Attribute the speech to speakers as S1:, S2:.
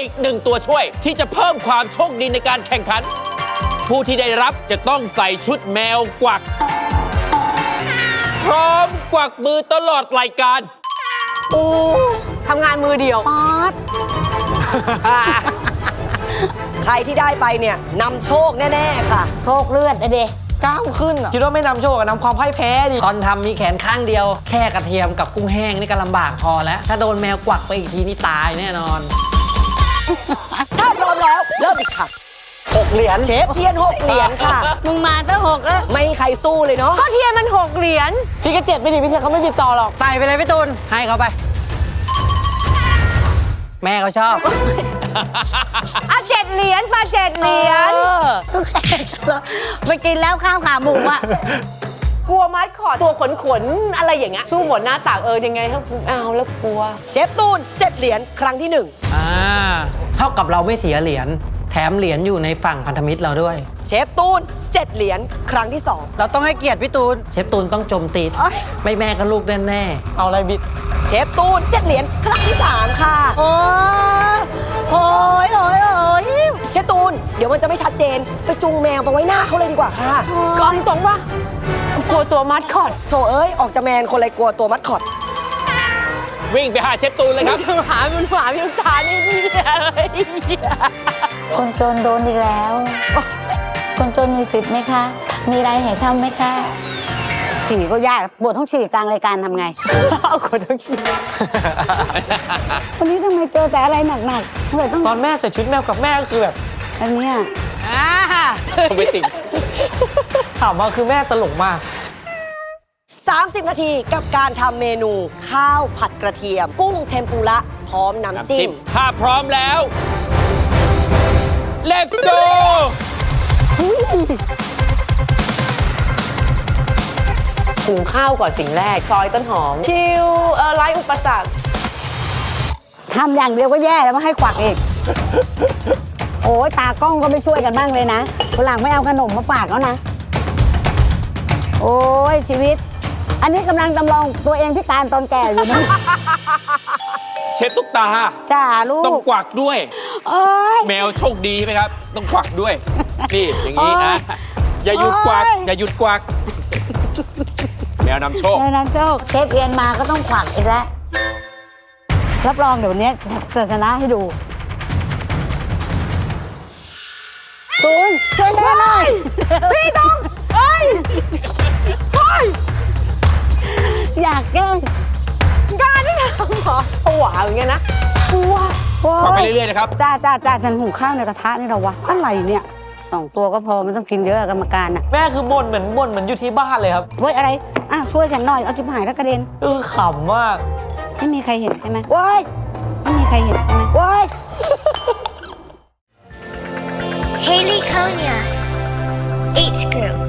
S1: อีกหนึ่งตัวช่วย ที่จะเพิ่มความโชคดีในการแข่งขัน ผู้ที่ได้รับจะต้องใส่ชุดแมวกวัก พร้อมกวักมือตลอดรายการ
S2: โอ้ทำงานมือเดียว
S3: ป๊าด
S4: ใครที่ได้ไปเนี่ยนำโชคแน่ ๆ ค่ะ
S3: โชคเลือดอะเด
S2: กล้ามขึ้นอะคิดว่าไม่นำโชคอะนำความพ่ายแพ้ดิ
S5: ตอนทำมีแขนข้างเดียว แค่กระเทียมกับกุ้งแห้งนี่ก็ลำบากพอแล้ว ถ้าโดนแมวกวักไปอีกทีนี่ตายแน่นอน
S4: ถ้าพร้อมแล้วเริ่มอีกค่ะ
S2: หกเหรียญ
S4: เชฟเทียนหกเหรียญค่ะ
S3: มึงมาตั้งหกแล้ว
S4: ไม่มีใครสู้เลยเนาะ
S2: ก็เทียนมันหกเหรียญ พี่ก็เจ็ดไปดิพี่เทียนเขาไม่บิดต่อหรอก
S5: ใส่ไปเลยพี่ตูน ให้เขาไป แม่เขาชอบ
S2: อะเจ็ดเหรียญมาเจ็ดเหรียญ
S4: เออ
S3: ไปกินแล้วข้าวขาหมูอะ
S2: กลัวมัดคอดตัวขนขนๆอะไรอย่างเงี้ยสู้หมดหน้าตากเออยังไงถ้าเอาแล้วกลัว
S4: เชฟตูนเจ็ดเหรียญครั้งที่หนึ่ง
S5: อ่า เท่ากับเราไม่เสียเหรียญแถมเหรียญอยู่ในฝั่งพันธมิตรเราด้วย
S4: เชฟตูนเจ็ดเหรียญครั้งที่สอง
S5: เราต้องให้เกียรติพี่ตูน เชฟตูนต้องจมตีไม่แม่ก็ลูกแน่
S2: เอาอะไรบิด
S4: เชฟตูนเจ็ดเหรียญครั้งที่สามค่ะ
S3: โอ้ยโอ้ยโอ้ยโอ้ย
S4: เชฟตูน เดี๋ยวมันจะไม่ชัดเจน ไปจูงแมวไปไว้หน้าเขาเลยดีกว่าค่ะ
S2: ก็เอาตรงปะกลัวตัวมัดคอด
S4: โถเอ้ย ออกจะแมนคนเลยกลัวตัวมัดคอด
S1: วิ่งไปหาเชฟตูนเลยครับ
S2: ยังหามันหาพิมตานี่เหี้ยเลย
S3: คนจนโดนอีกแล้ว คนจนมีสิทธิ์ไหมคะ มีอะไรให้ทำไหมคะ ฉี่ก็ยากปวดท้องฉี่กลางรายการทำไง
S2: เอาคนต้องคิด
S3: วันนี้ทำไมเจอแต่อะไรหนักๆทำไมต้อง
S2: ตอนแม่ใส่ชุดแมวกับแม่ก็คือแบบ
S3: อันเนี้ย
S1: ไปติด
S2: ถามมาคือแม่ตลกมาก
S4: 30 นาทีกับการทำเมนูข้าวผัดกระเทียม กุ้งเทมปุระพร้อมน้ำจิ้ม
S1: ถ้าพร้อมแล้ว let's go
S2: หุงข้าวก่อนสิ่งแรก ซอยต้นหอม ชิลเออไร้อุปสรรค
S3: ทำอย่างเดียวก็แย่แล้วมาให้กวักอีก โอ้ยตากล้องก็ไม่ช่วยกันบ้างเลยนะคนหลังไม่เอาขนมมาฝากเขานะ โอ้ยชีวิต อันนี้กำลังจำลองตัวเองพิการตอนแก่อยู่นะ
S1: เชฟตุ๊กตา
S3: จ้าลู
S1: ต้อง
S3: ก
S1: กวักด้วย
S3: โอ้ย
S1: แมวโชคดีใช่ไหมครับ ต้องกวักด้วย นี่อย่างนี้นะ
S3: โอ๊ย
S1: อย่าหยุดกวัก
S3: โอ๊ย
S1: อย่าหยุดกวัก แมวนำโชค
S3: ในนั้นโชคเชฟเอียนมาก็ต้องขวักอีกแล้ว รับรองเดี๋ยวนี้จะชนะให้ดูตูนช่วยแม่หน่อย
S2: พี่ต้องเอ้ย หรอผวาอย่างเงี้ยนะกลัว
S3: โอ้
S1: กวักไปเรื่อยๆนะครับ
S3: จ้าจ้าจ้าฉันหุงข้าวในกระทะนี่เหรอวะอะไรเนี่ยสองตัวก็พอไม่ต้องกินเยอะกรรมการอะ
S2: แม่คือบ่นเหมือนบ่นเหมือนอยู่ที่บ้านเลยครับ
S3: เว้ยอะไรอะช่วยฉันหน่อยเอาจิบหายแล้วกระเด็น
S2: เออขำมาก
S3: ไม่มีใครเห็นใช่ไหมว้ายไม่มีใครเห็นใช่ไหมว้าย
S6: Haley Konya, H group.